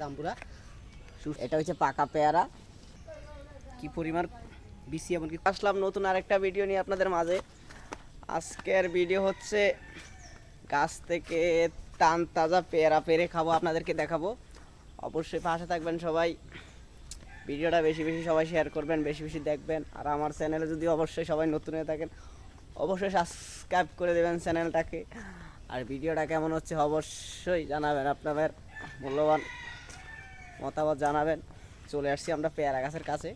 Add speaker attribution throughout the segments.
Speaker 1: জাম্বুরা।
Speaker 2: এটা হচ্ছে পাকা পেয়ারা।
Speaker 1: কি পরিমাণ বিসি এমনকি। আসলাম নতুন আরেকটা ভিডিও নিয়ে আপনাদের মাঝে। আজকের ভিডিও হচ্ছে গাছ থেকে টান তাজা পেয়ারা পেরে খাব আপনাদেরকে দেখাবো। অবশ্যই পাশে থাকবেন সবাই। ভিডিওটা বেশি বেশি সবাই শেয়ার করবেন বেশি বেশি দেখবেন। আর আমার চ্যানেলে যদি অবশ্যই সবাই নতুন হয়ে থাকেন অবশ্যই সাবস্ক্রাইব করে দেবেন চ্যানেলটাকে। আর ভিডিওটা কেমন হচ্ছে অবশ্যই জানাবেন আপনাদের মূল্যবান মতামত জানাবেন। চলে আসছি আমরা পেয়ারা গাছের কাছে।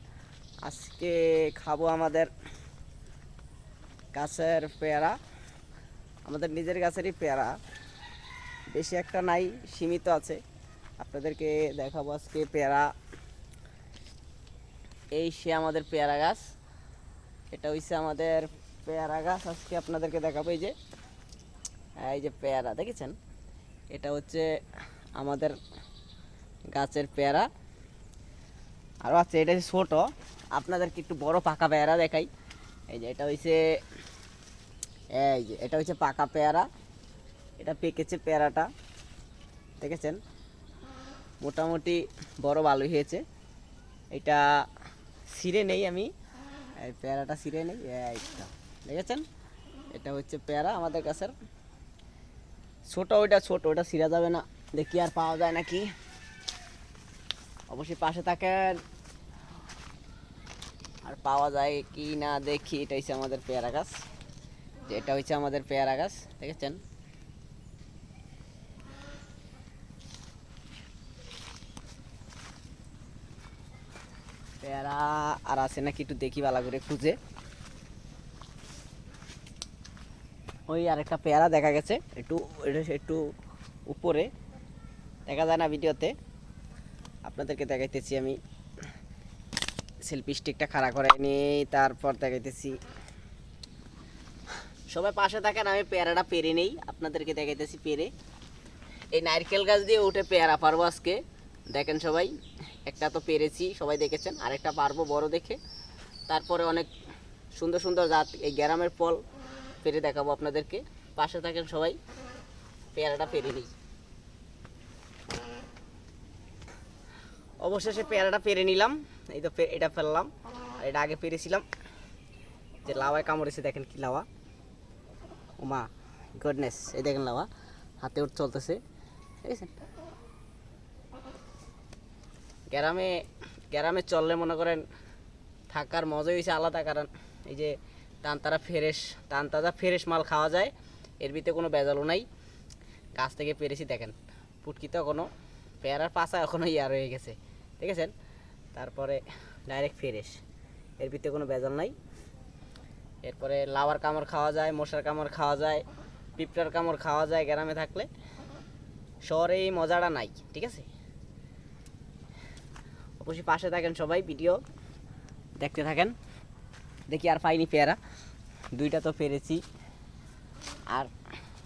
Speaker 1: আজকে খাব আমাদের গাছের পেয়ারা। আমাদের নিজের গাছেরই পেয়ারা। বেশি একটা নাই, সীমিত আছে। আপনাদেরকে দেখাবো আজকে পেয়ারা। এই সে আমাদের পেয়ারা গাছ। এটা হইছে আমাদের পেয়ারা গাছ। আজকে আপনাদেরকে দেখাবো এই যে। এই যে পেয়ারা, দেখেছেন? এটা হচ্ছে আমাদের গাছের পেয়ারা। আরও আছে, এটা ছোটো। আপনাদেরকে একটু বড় পাকা পেয়ারা দেখাই। এই যে, এটা হইছে, এই যে, এটা হচ্ছে পাকা পেয়ারা। এটা পেকেছে পেয়ারাটা, দেখেছেন? মোটামুটি বড় ভালোই হয়েছে। এটা ছিঁড়ে নেই আমি। এই পেয়ারাটা ছিঁড়ে নেই এইটা দেখেছেন? এটা হচ্ছে পেয়ারা আমাদের গাছের। ছোট, ওইটা ছোট ওটা ছিঁড়া যাবে না। দেখি আর পাওয়া যায় নাকি। অবশ্যই পাশে থাকেন। আর পাওয়া যায় কি না দেখি, এটা হচ্ছে আমাদের পেয়ারা গাছ। এটা হচ্ছে আমাদের পেয়ারা গাছ, দেখেছেন? পেয়ারা আর আছে নাকি একটু দেখি ভালো করে খুঁজে। ওই আরেকটা পেয়ারা দেখা গেছে, একটু একটু উপরে। দেখা যায় না ভিডিওতে। আপনাদেরকে দেখাইতেছি আমি। সেলফি স্টিকটা খাড়া করে নিয়ে তারপর দেখাইতেছি। সবাই পাশে থাকেন, আমি পেয়ারাটা পেরে নেই, আপনাদেরকে দেখাইতেছি পেরে। এই নারকেল গাছ দিয়ে উঠে পেয়ারা পারব আজকে। দেখেন সবাই, একটা তো পেরেছি, সবাই দেখেছেন, আরেকটা পারব বড় দেখে। তারপরে অনেক সুন্দর সুন্দর জাত, এই গ্রামের ফল পেরে দেখাবো আপনাদেরকে। পাশে থাকেন সবাই, পেয়ারাটা পেরে নিই। অবশেষে পেয়ারাটা পেরে নিলাম। এই তো এটা ফেললাম। আর এটা আগে পেরেছিলাম। যে লাওয়ায় কামড়েছে দেখেন কি লাওয়া। ওমা গুডনেস এই দেখেন লাওয়া। হাতে উঠ চলতেছে। দেখেছেন গ্রামে গ্রামে চললে মনে করেন থাকার মজাই হয়েছে আলাদা, কারণ এই যে তানতারা ফ্রেশ, তানতাজা ফ্রেশ মাল খাওয়া যায়, এর ভিতরে কোনো বেজালও নাই। গাছ থেকে পেরেছি, দেখেন। পুটকিতে কোনো পেয়ারার পাশা এখনও ইয়ার হয়ে গেছে। দেখেছেন? তারপরে ডাইরেক্ট ফ্রেশ এর ভিতরে কোনো বেজাল নাই। এরপরে লাওয়ার কামড় খাওয়া যায়, মশার কামড় খাওয়া যায়, পিঁপড়ার কামড় খাওয়া যায় গ্রামে থাকলে। শহরে এই মজাটা নাই, ঠিক আছে? অবশ্যই পাশে থাকেন সবাই ভিডিও, দেখতে থাকেন। দেখি আর পাইনি পেয়ারা। দুইটা তো পেরেছি। আর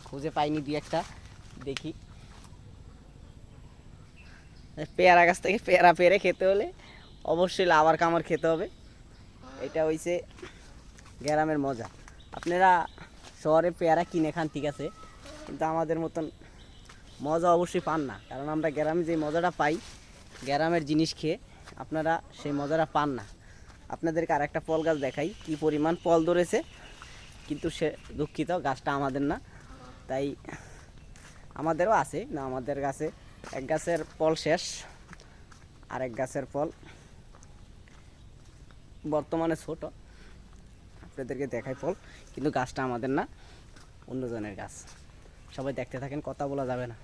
Speaker 1: খুঁজে পাইনি দুই একটা। দেখি। পেয়ারা গাছ থেকে পেয়ারা পেরে খেতে হলে অবশ্যই লাভার কামড় খেতে হবে। এটা হইছে গ্রামের মজা। আপনারা শহরে পেয়ারা কিনে খান, ঠিক আছে? কিন্তু আমাদের মতন মজা অবশ্যই পান না। কারণ আমরা গ্রামে যে মজাটা পাই, গ্রামের জিনিস খেয়ে আপনারা সেই মজাটা পান না। আপনাদেরকে আর একটা ফল গাছ দেখাই, কি পরিমাণ ফল ধরেছে, কিন্তু সে দুঃখিত, গাছটা আমাদের না। তাই আমাদেরও আছে, না আমাদের গাছে এক গাছের ফল শেষ আর এক গাছের ফল। বর্তমানে ছোট, আপনাদেরকে দেখাই ফল, কিন্তু গাছটা আমাদের না, অন্যজনের গাছ। সবাই দেখতে থাকেন, কথা বলা যাবে না।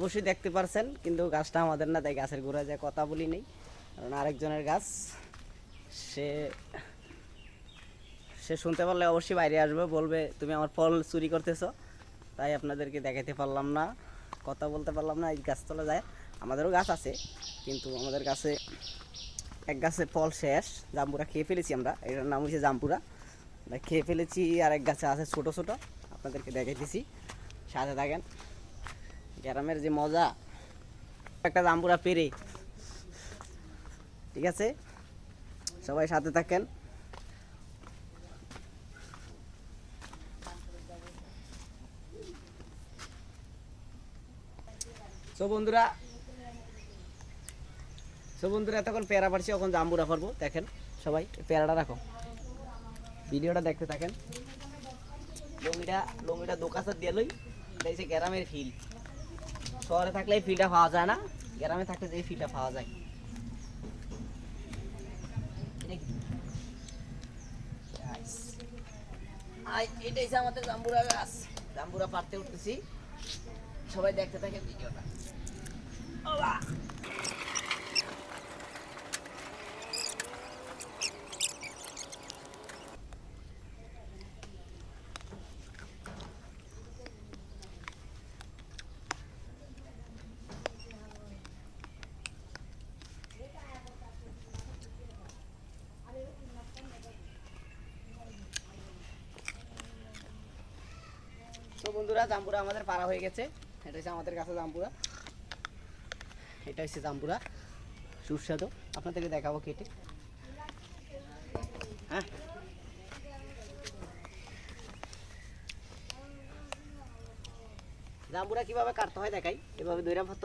Speaker 1: অবশ্যই দেখতে পারছেন, কিন্তু গাছটা আমাদের না, তাই গাছের গোড়ায় যায় কথা বলি নেই। কারণ আরেকজনের গাছ, সে সে শুনতে পারলে অবশ্যই বাইরে আসবে, বলবে, তুমি আমার ফল চুরি করতেছ। তাই আপনাদেরকে দেখাতে পারলাম না, কথা বলতে পারলাম না, এই গাছতলা যায়। আমাদেরও গাছ আছে, কিন্তু আমাদের কাছে এক গাছে ফল শেষ, জাম্বুরা খেয়ে ফেলেছি আমরা, এটার নাম হচ্ছে জাম্পুরা খেয়ে ফেলেছি, আর এক গাছে আছে ছোট ছোট, আপনাদেরকে দেখাইতেছি। সাথে থাকেন। গ্রামের যে মজা, একটা জাম্বুরা পেরে। ঠিক আছে? সবাই সাথে থাকেন। তো বন্ধুরা তো বন্ধুরা, এতক্ষণ পেয়ারা পারছি এখন জাম্বুরা পারব। দেখেন সবাই, পেয়ারাটা রাখো। ভিডিওটা দেখতে থাকেন। লঙ্গিটা লঙ্গিটা দোকাসার দিয়ে লই হচ্ছে গ্রামের ফিল শহরে থাকলে এই ফিলটা পাওয়া যায় না। গ্রামে থাকলে যে ফিলটা পাওয়া যায়। এটাই আমাদের জাম্বুরা গাছ। জাম্বুরা পারতে উঠতেছি। সবাই দেখতে থাকে ভিডিওটা। বন্ধুরা, জাম্বুরা আমাদের পাড়া হয়ে গেছে। এটা হচ্ছে আমাদের কাছে জাম্বুরা। এটা হচ্ছে জাম্বুরা। সুস্বাদু। আপনাদেরকে দেখাবো কেটে। হ্যাঁ। জাম্বুরা কীভাবে কাটতে হয় দেখাই। এভাবে দৈরা ভাত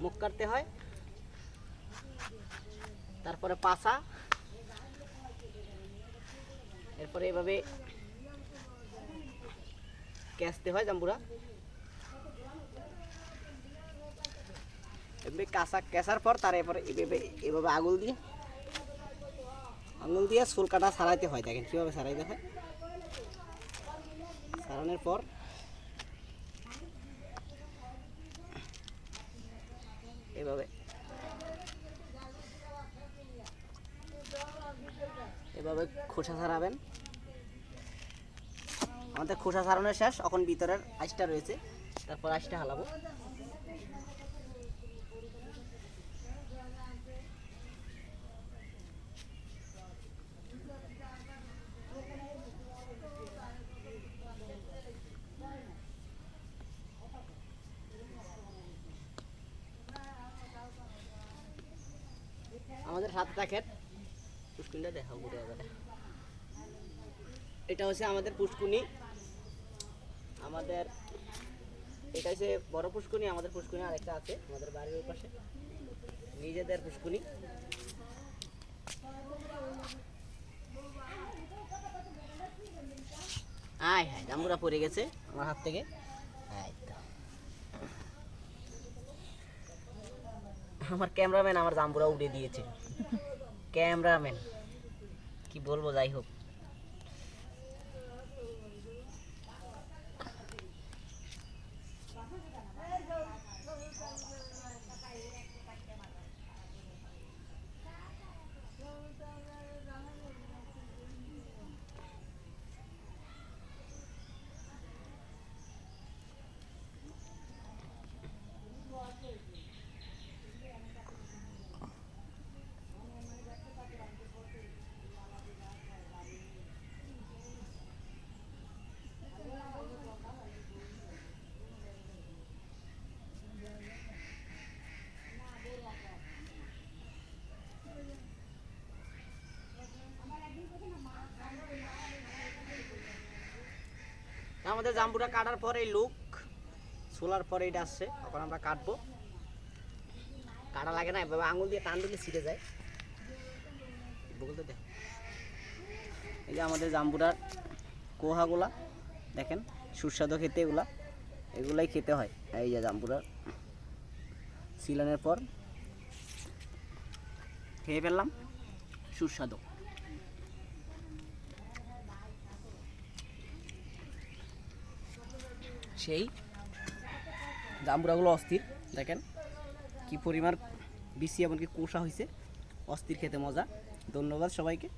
Speaker 1: মুখ কাটতে হয়। তারপরে পাসা এরপরে এভাবে ক্যাচতে হয় জাম্বুরা। এভাবে কাঁচা ক্যাচার পর তার এরপরে এভাবে এভাবে আঙুল দিয়ে আঙুল দিয়ে চুল কাটা সারাইতে হয়, দেখেন কীভাবে সারাইতে হয়। সারানোর পর এভাবে এভাবে খোসা ছাড়াবেন আমাদের খোসা ছাড়ানো শেষ, এখন ভিতরের আইসটা রয়েছে। তারপর আইসটা হালাবো। আমাদের সাথে পুষ্কুনিটা দেখাও, ঘুরে এটা হচ্ছে আমাদের পুষ্কুনি। আমাদের, এটা হচ্ছে বড় পুষ্কুনি আমাদের পুষ্কুনি আরেকটা আছে, আমাদের বাড়ির পাশে নিজেদের পুষ্কুনি আয় হায় জাম্বুরা পড়ে গেছে আমার হাত থেকে। আমার ক্যামেরাম্যান আমার জাম্বুরা উড়ে দিয়েছে। ক্যামেরাম্যান। কি বলব, যাই হোক। আমাদের জাম্বুটা কাটার পরে লুক সোলার পরে এটা আসছে, তখন আমরা কাটবো। কাটা লাগে না, এভাবে আঙুল দিয়ে টান দিলে ছিঁড়ে যায়। বলতে দেখ এই যে আমাদের জাম্বুটার কোহাগুলা, দেখেন, সুস্বাদু খেতে এগুলা। এগুলাই খেতে হয়, এই যে জাম্বুটার। সিলানের পর খেয়ে ফেললাম, সুস্বাদু। সেই জাম্বুরাগুলো অস্থির। দেখেন কি পরিমাণ বিসি এমনকি কুষা হয়েছে অস্থির খেতে মজা। ধন্যবাদ সবাইকে।